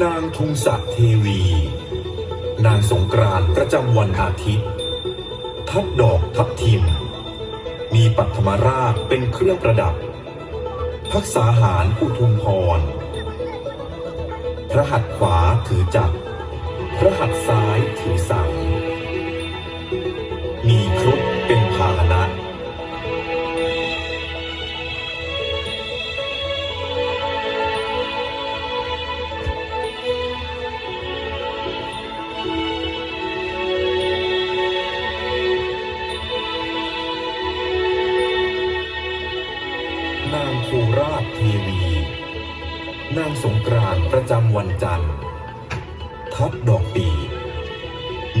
นางทุงศักดิ์เทวี นางสงกรานต์ประจำวันอาทิตย์ ทัดดอกทับทิม มีปัทมราชเป็นเครื่องประดับ พักษาหารอุทุมพร พระหัตถ์ขวาถือจักรพระหัตถ์ซ้ายถือสัง มีครุฑเป็นพาหนะ จำวันจันทร์ ทับดอกปี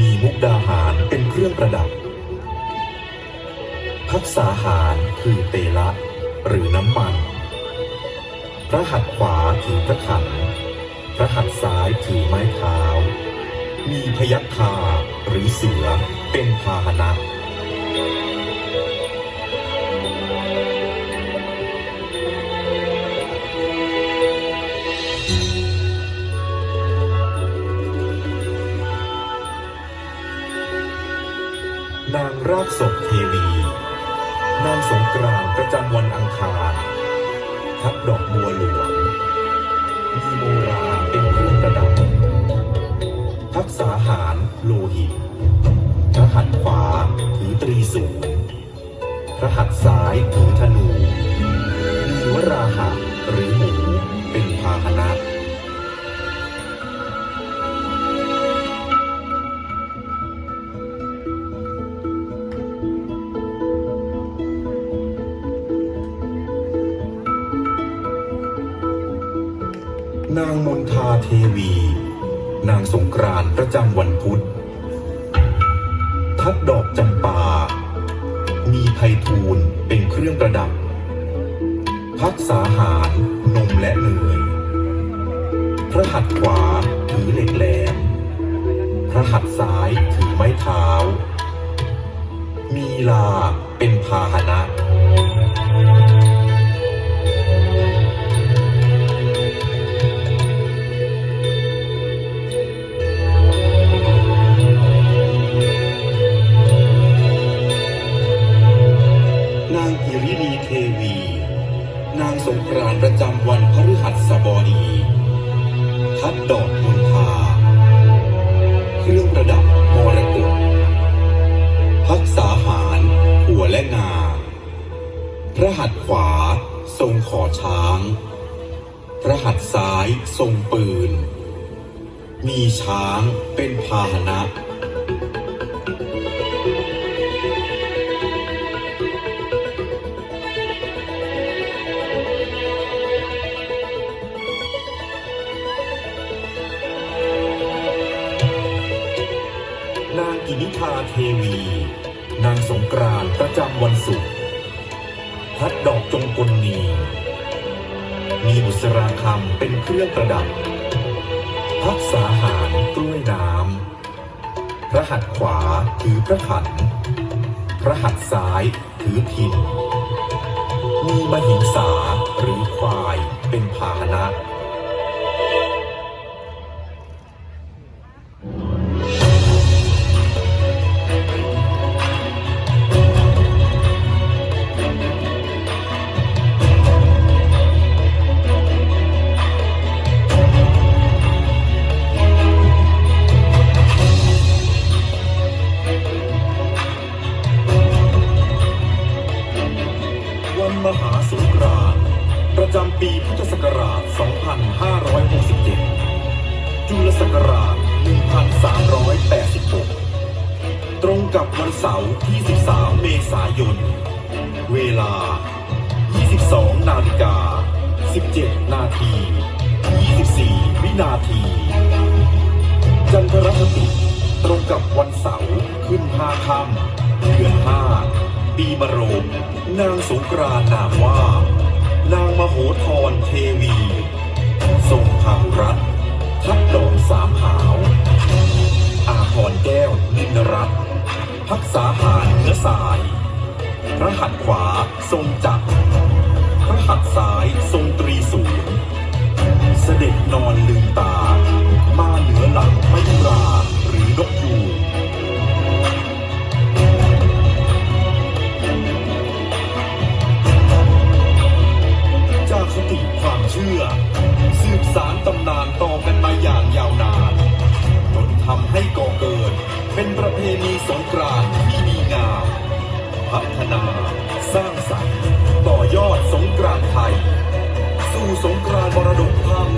มีมุกดาหารเป็นเครื่องประดับ พักษาหารคือเตละหรือน้ำมัน พระหัตถ์ขวาถือพระขัน พระหัตถ์ซ้ายถือไม้เท้า มีพยัคฆาหรือเสือเป็นพาหนะ นางรากศพเทวี นางสงกรานต์ประจำวันอังคารทับดอกบัวหลวง มีโมราเป็นเครื่องประดับ ทักษาหารโลหิตพระหัตถ์ขวาถือตรีสูงพระหัตถ์ซ้ายถือธนูมีวราหะหรือหมูเป็นพาหนะ นางมนทาเทวี นางสงกรานต์ประจำวันพุธ ทัดดอกจำปา มีไพทูลเป็นเครื่องประดับ พักษาหาร นมและเนยพระหัตถ์ขวาถือเหล็กแหลมพระหัตถ์ซ้ายถือไม้เท้า มีลาเป็นพาหนะ นางกิรินีเทวี นางสงกรานต์ประจำวันพฤหัสบดี ทัดดอกมณฑาเครื่องประดับมรกตพักษาหาร หัวและงา พระหัตถ์ขวา ทรงขอช้าง พระหัตถ์ซ้าย ทรงปืน มีช้างเป็นพาหนะ นางกินิทาเทวี นางสงกรานต์ประจำวันศุกร์พัดดอกจงกลนีมีบุษราคำเป็นเครื่องประดับ พักษาหารกล้วยน้ำพระหัตถ์ขวาถือพระขัน พระหัตถ์ซ้ายถือพินมีมหิงสาหรือควายเป็นพาหนะ วันมหาสงกรานต์ประจำปีพุทธศักราช 2567 จุลศักราช 1386 ตรงกับวันเสาร์ที่ 13 เมษายน เวลา 22 นาฬิกา 17 นาที 24 วินาที นางสงกรานนามว่า นางมโหธรเทวี ทรงพาหุรัตทัดดอนสามหาว อาพรแก้วนินรัตพักษาหารเนื้อสาย พระหัตถ์ขวาทรงจักรพระหัตถ์ซ้ายทรงตรีศูนย์เสด็จนอนลืมตา มาเหนือหลังไม่ราหรือนกยูง เชื่อ สืบสารตำนานต่อกันมาอย่างยาวนานจนทำให้ก่อเกิด เป็นประเพณีสงกรานต์ที่มีงามพัฒนาสร้างสรรค์ ต่อยอดสงกรานต์ไทย สู่สงกรานต์มรดกทาง